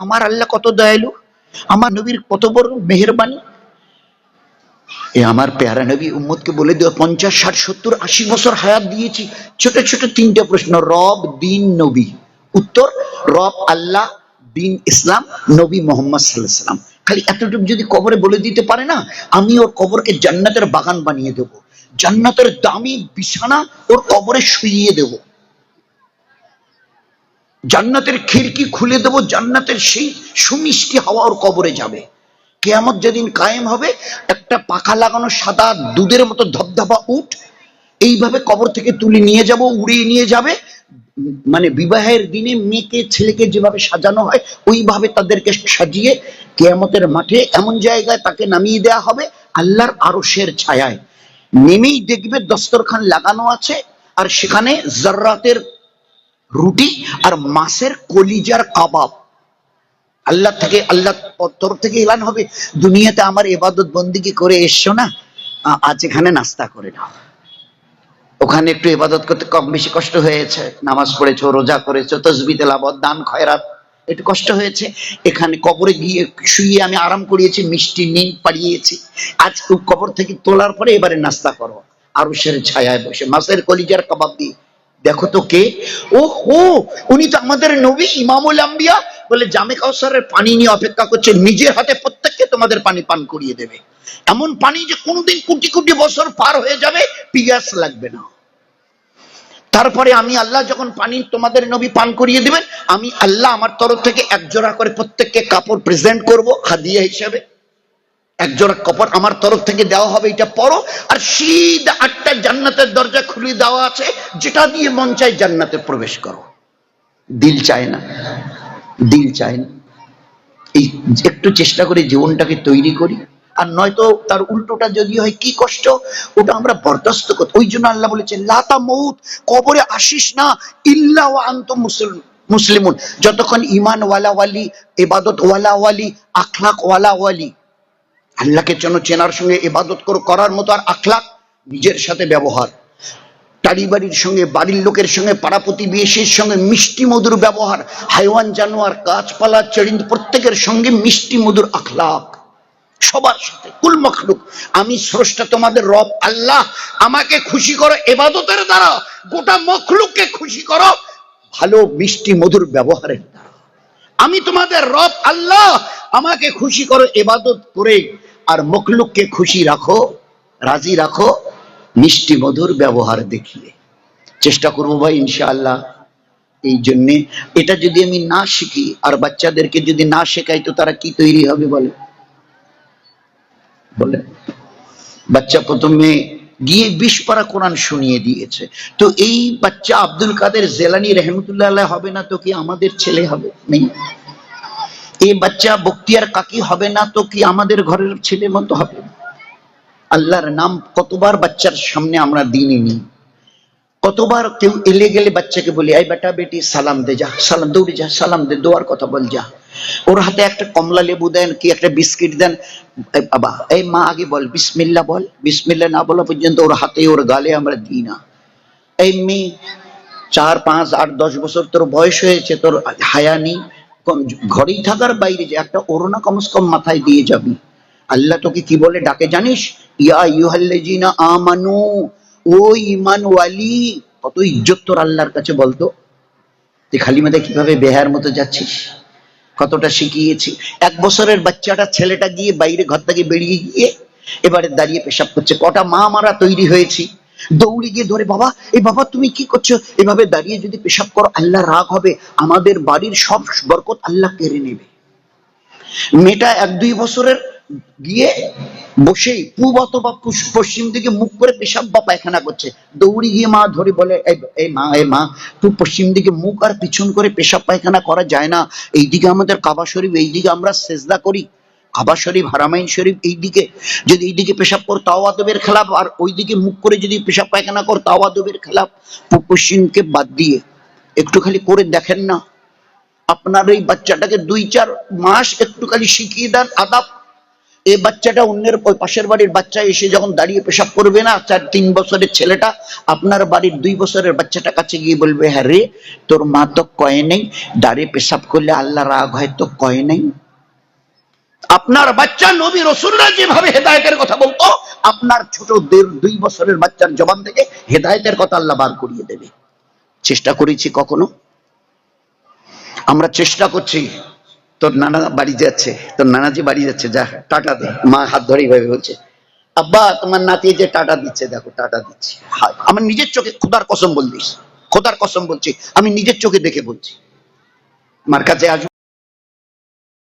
আমার আল্লাহ কত দয়ালু, আমার নবীর কত বড় মেহেরবানি। এ আমার পেয়ারা নবী উম্মতকে বলে দেওয়া পঞ্চাশ, ষাট, সত্তর, আশি বছর হায়াত দিয়েছি। ছোট ছোট তিনটা প্রশ্ন, রব, দিন, নবী। উত্তর, রব, আল্লাহ, দিন, ইসলাম, নবী মোহাম্মদ সাল্লাহ সাল্লাম। খালি এতটুকু যদি কবরে বলে দিতে পারে না, আমি ওর কবরকে জান্নাতের বাগান বানিয়ে দেব। জান্নাতের দামি বিছানা ওর কবরে শুইয়ে দেব। জান্নাতের খিড়কি খুলে দেব, জান্নাতের সেই সুমিষ্টি হাওয়া ওর কবরে যাবে। কেয়ামত যেদিন কায়েম হবে, একটা পাখা লাগানো সাদা দুধের মতো ধবধবা উঠ এইভাবে কবর থেকে তুলে নিয়ে যাব, উড়িয়ে নিয়ে যাবে। মানে বিবাহের দিনে মেয়েকে, ছেলেকে যেভাবে সাজানো হয়, ওইভাবে তাদেরকে সাজিয়ে কেয়ামতের মাঠে এমন জায়গায় তাকে নামিয়ে দেওয়া হবে, আল্লাহর আরশের ছায়ায়। নেমেই দেখবে দস্তরখান লাগানো আছে, আর সেখানে জার্রাতের রুটি আর মাছের কলিজার কাবাব। আল্লাহ থেকে, আল্লাহ তরফ থেকে এলান হবে। দুনিয়াতে আমার এবাদত বন্দিকে করে এসছো না? আজ এখানে নাস্তা করে নাও। ওখানে একটু ইবাদত করতে কম বেশি কষ্ট হয়েছে। নামাজ পড়েছো, রোজা করেছ, তসবি তেলাবত দান, খয়রাত, একটু কষ্ট হয়েছে। এখানে কবরে গিয়ে শুয়ে আমি আরাম করিয়েছি, মিষ্টি নিন পাড়িয়েছি। আজ কবর থেকে তোলার পরে এবারে নাস্তা করো। আরও সের ছায়ায় বসে, মাছের কলিজার কাবাব দিয়ে। দেখো তো কে? ও হো উনি তো আমাদের নবী, ইমামুল আম্বিয়া। বলে জামে কাউসারের পানি নিয়ে অপেক্ষা করছে, নিজের হাতে প্রত্যেককে তোমাদের পানি পান করিয়ে দেবে। এমন পানি যে কোনোদিন কোটি কোটি বছর পার হয়ে যাবে, পিয়াস লাগবে না। তারপরে আমি আল্লাহ যখন পানি তোমাদের নবী পান করিয়ে দিবেন, আমি আল্লাহ আমার তরফ থেকে এক জোড়া করে প্রত্যেককে কাপড় প্রেজেন্ট করব, হাদিয়া হিসাবে। এক জোড়া কাপড় আমার তরফ থেকে দেওয়া হবে, এটা পরো আর সিধা আটটা জান্নাতের দরজা খুলে দেওয়া আছে, যেটা দিয়ে মন চায় জান্নাতে প্রবেশ করো। দিল চায় না, দিল চায় না। এই একটু চেষ্টা করে জীবনটাকে তৈরি করি। আর নয়তো তার উল্টোটা যদি হয়, কি কষ্ট? ওটা আমরা বরদাস্ত করতে ওই জন্য আল্লাহ বলেছেন, লাতা মৌত কবরে আসিস না, ইল্লা আন্ত মুসলিম মুসলিমুন। যতক্ষণ ইমান ওয়ালা ওয়ালি এবাদত ওয়ালা ওয়ালি আখলাক ওয়ালা ওয়ালি আল্লাহকে যেন চেনার সঙ্গে ইবাদত করো করার মতো আর আখলাক নিজের সাথে ব্যবহার। বাড়ির সঙ্গে, বাড়ির লোকের সঙ্গে, পাড়া প্রতিবেশীর সঙ্গে মিষ্টি মধুর ব্যবহার। হাইওয়ান, জানোয়ার, গাছপালা চেড়িন্দ প্রত্যেকের সঙ্গে মিষ্টি মধুর আখলাক সবার সাথে, কুল মখলুক। আমি স্রষ্টা তোমাদের রব, আল্লাহ। আমাকে খুশি করো এবাদতের দ্বারা। গোটা মখলুককে খুশি করো। ভালো মিষ্টি মধুর ব্যবহারের দ্বারা। আমি তোমাদের রব, আল্লাহ। আমাকে খুশি করো এবাদত করে। আর মখলুককে খুশি রাখো, রাজি রাখো, মিষ্টি মধুর ব্যবহার দেখিয়ে। চেষ্টা করব ভাই, ইনশাআল্লাহ, এই জন্যে। এটা যদি আমি না শিখি, আর বাচ্চাদেরকে যদি না শেখাই, তো তারা কি তৈরি হবে বলে বলে বাচ্চা প্রথমে গিয়ে বিশ পারা কোরআন শুনিয়ে দিয়েছে। তো এই বাচ্চা আব্দুল কাদের জেলানি রহমতুল্লাহ হবে না তো কি আমাদের ছেলে হবে? নেই। এই বাচ্চা বক্তিয়ার কাকি হবে না তো কি আমাদের ঘরের ছেলে মতো হবে? আল্লাহর নাম কতবার বাচ্চার সামনে আমরা দিনই নি। কতবার কেউ এলে গেলে বাচ্চাকে বলি, এই বেটা বেটি, সালাম দে, যা, সালাম, দৌড়ে যা, সালাম দে, দোয়ার কথা বল, যা। ওর হাতে একটা কমলা লেবু দেন, কি একটা বিস্কিট দেন। বাবা, এই মা, আগে বল বিসমিল্লা বল বিসমিল্লা না বলা পর্যন্ত ওর হাতে, ওর গালে আমরা দিই না। এই মেয়ে চার, পাঁচ, আট, দশ বছর তোর বয়স হয়েছে, তোর হায়া নেই ঘরেই থাকার বাইরে যে একটা ওরনা কমস কম মাথায় দিয়ে যাবি। আল্লাহ তোকে কি বলে ডাকে জানিস? ইয়া ইউহাল্লাজিনা আমানু, ও কত ইজ্জত তোর আল্লাহর কাছে বলতো তুই খালি মাথায় কীভাবে বেহার মতো যাচ্ছিস? কতটা শিখিয়েছি। এক বছরের বাচ্চাটা, ছেলেটা গিয়ে বাইরে ঘর থেকে বেরিয়ে গিয়ে এবারে দাঁড়িয়ে পেশাব করছে। কটা মা মারা তৈরি হয়েছি। দৌড়ে গিয়ে ধরে, বাবা, এই বাবা, তুমি কি করছ? এভাবে দাঁড়িয়ে যদি পেশাব করো, আল্লাহ রাগ হবে। আমাদের বাড়ির সব বরকত আল্লাহ কেড়ে নেবে। মেয়েটা এক দুই বছরের গিয়ে বসেই পূব অথবা পশ্চিম দিকে মুখ করে পেশাব বা পায়খানা করছে। দৌড়ি গিয়ে মা ধরে বলে "এই- মা, এই মা, তুই পশ্চিম দিকে মুখ আর পিছন করে পেশাব পায়খানা করা যায় না। এইদিকে আমাদের কাবা শরীফ, এইদিকে আমরা সেজদা করি। কাবা শরীফ, হারামাইন শরীফ এইদিকে যদি এইদিকে পেশাব কর, তাও আদবের খেলাফ। আর ওইদিকে মুখ করে যদি পেশাব পায়খানা কর, তাও আদবের খেলাফ। পশ্চিমকে বাদ দিয়ে একটু খালি করে দেখেন না। আপনার এই বাচ্চাটাকে দুই, চার মাস একটু খালি শিখিয়ে দেন আদাব। এই বাচ্চাটা অন্যের ওই পাশের বাড়ির বাচ্চা এসে যখন দাঁড়িয়ে পেশাব করবে না, চার, তিন বছরের ছেলেটা আপনার বাড়ির দুই বছরের বাচ্চাটা কাছে গিয়ে বলবে হ্যাঁ রে, তোর মা তো কয়ে নেই, দাঁড়িয়ে পেশাব করলে আল্লাহ রাগ হয়, তো কয়ে নেই? আপনার বাচ্চা নবী রসুলরা যেভাবে হেদায়তের কথা বলতো, আপনার ছোট দুই বছরের বাচ্চার জবান থেকে হেদায়তের কথা আল্লাহ বার করিয়ে দেবে। চেষ্টা করেছি কখনো? আমরা চেষ্টা করছি, তোর নানা বাড়ি যাচ্ছে, তোর নানাজি বাড়ি যাচ্ছে, যা, টাটা দে, মা হাত ধরে এইভাবে বলছে, আব্বা, তোমার নাতি যে টাটা দিচ্ছে, দেখো, টাটা দিচ্ছে। আমার নিজের চোখে খোদার কসম বলছিস, খোদার কসম বলছি, আমি নিজের চোখে দেখে বলছি। আমার কাছে আসবে?